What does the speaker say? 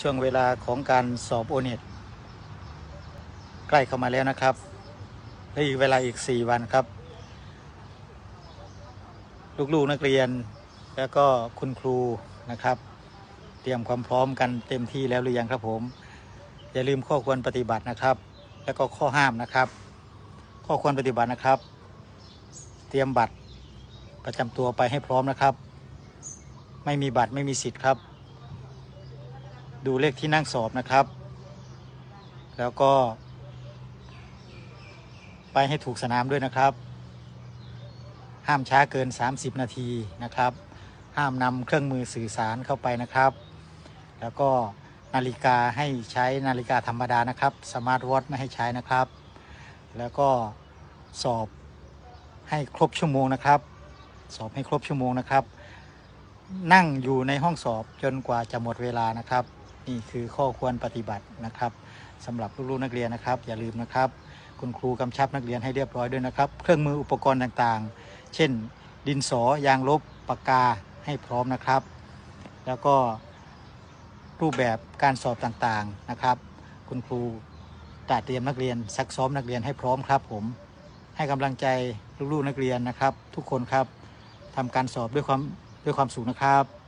ช่วงเวลาของการสอบโอเน็ตใกล้เข้ามาแล้วนะครับและอีกเวลาอีก 4 วันครับ ลูกๆนักเรียนแล้วก็คุณครูนะครับ เตรียมความพร้อมกันเต็มที่แล้วหรือยังครับผม อย่าลืมข้อควรปฏิบัตินะครับ แล้วก็ข้อห้ามนะครับ ข้อควรปฏิบัตินะครับ เตรียมบัตรประจำตัวไปให้พร้อมนะครับ ไม่มีบัตรไม่มีสิทธิ์ครับ ดูเลขที่นั่งสอบนะครับ แล้วก็ ไปให้ถูกสนามด้วยนะครับ ห้ามช้าเกิน 30 นาทีนะครับ ห้ามนำเครื่องมือสื่อสารเข้าไปนะครับ แล้วก็นาฬิกาให้ใช้นาฬิกาธรรมดานะครับ สมาร์ทวอทไม่ให้ใช้นะครับ แล้วก็สอบให้ครบชั่วโมงนะครับ สอบให้ครบชั่วโมงนะครับ นั่งอยู่ในห้องสอบจนกว่าจะหมดเวลานะครับ นี่คือข้อควรปฏิบัตินะครับสำหรับลูกๆนักเรียนนะครับ อย่าลืมนะครับ คุณครูกำชับนักเรียนให้เรียบร้อยด้วยนะครับ เครื่องมืออุปกรณ์ต่างๆ เช่น ดินสอยางลบปากกาให้พร้อมนะครับ แล้วก็รูปแบบการสอบต่างๆนะครับ คุณครูตัดเตรียมนักเรียนซักซ้อมนักเรียนให้พร้อมครับ ผมให้กำลังใจลูกๆนักเรียนนะครับ ทุกคนครับทำการสอบด้วยความด้วยความสุขนะครับ